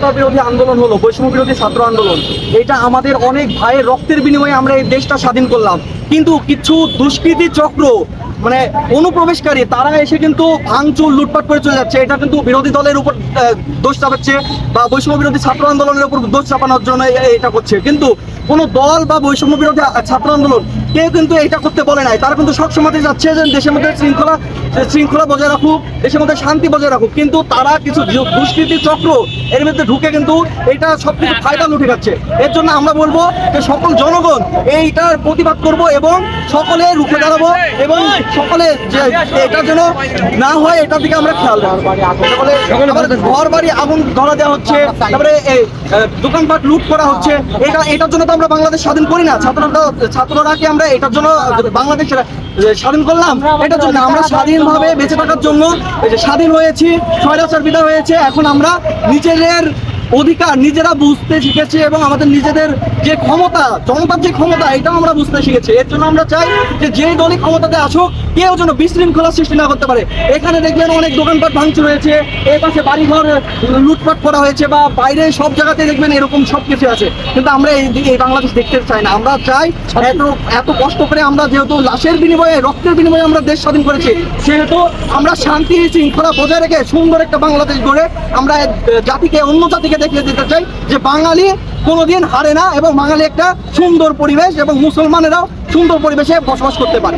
কোটা বিরোধী আন্দোলন হলো, বৈষম্য বিরোধী ছাত্র আন্দোলন। এটা আমাদের অনেক ভাইয়ের রক্তের বিনিময়ে আমরা এই দেশটা স্বাধীন করলাম। কিন্তু কিছু দুষ্কৃতী চক্র মানে অনুপ্রবেশকারী, তারা এসে কিন্তু ভাঙচুর, লুটপাট করে চলে যাচ্ছে। এটা কিন্তু বিরোধী দলের উপর দোষ চাপাচ্ছে বা বৈষম্য বিরোধী ছাত্র আন্দোলনের উপর দোষ চাপানোর জন্য এটা করছে। কিন্তু কোনো দল বা বৈষম্য বিরোধী ছাত্র আন্দোলন কেউ কিন্তু এটা করতে বলে নাই। তারা কিন্তু সবসময় যাচ্ছে যে দেশের মধ্যে শৃঙ্খলা শৃঙ্খলা বজায় রাখুক দেশের মধ্যে শান্তি বজায় রাখুক। কিন্তু তারা কিছু দুষ্কৃতী চক্র এর মধ্যে ঢুকে কিন্তু এটা সব কিছু ফায়দা লুটে যাচ্ছে। এর জন্য আমরা বলব যে সকল জনগণ এইটার প্রতিবাদ করব এবং সকলে রুখে দাঁড়াবো এবং সকলে যে এটা যেন না হয় এটার দিকে আমরা খেয়াল রাখব। ঘর বাড়ি আগুন ধরা দেওয়া হচ্ছে তারপরে এই, দোকানপাট লুট করা হচ্ছে। এটা এটার জন্য তো আমরা বাংলাদেশ স্বাধীন করি না। ছাত্ররা ছাত্ররা কি আমরা এটার জন্য বাংলাদেশ স্বাধীন করলাম, এটার জন্য আমরা স্বাধীন ভাবে বেঁচে থাকার জন্য স্বাধীন হয়েছি, স্বৈরাচার বিদায় হয়েছে, এখন আমরা নিজেদের অধিকার নিজেরা বুঝতে শিখেছি এবং আমাদের নিজেদের যে ক্ষমতা জনতার যে ক্ষমতা এটাও আমরা বুঝতে শিখেছি। এর জন্য আমরা চাই যে যে দলই ক্ষমতাতে আসুক কেউ যেন বিশৃঙ্খলা সৃষ্টি না করতে পারে। এখানে দেখবেন অনেক দোকানপাট ভাঙচুর হয়েছে এই পাশে বাড়িঘর লুটপাট করা হয়েছে বা বাইরে সব জায়গাতে দেখবেন এরকম সব কিছু আছে। কিন্তু আমরা এই এই বাংলাদেশ দেখতে চাই না। আমরা চাই এত এত কষ্ট করে আমরা যেহেতু লাশের বিনিময়ে রক্তের বিনিময়ে আমরা দেশ স্বাধীন করেছি সেহেতু আমরা শান্তি শৃঙ্খলা বজায় রেখে সুন্দর একটা বাংলাদেশ গড়ে আমরা এ, জাতিকে অন্য জাতিকে দেখিয়ে দিতে চাই যে বাঙালি কোনোদিন হারে না এবং বাঙালি একটা সুন্দর পরিবেশ এবং মুসলমানেরাও সুন্দর পরিবেশে বসবাস করতে পারে।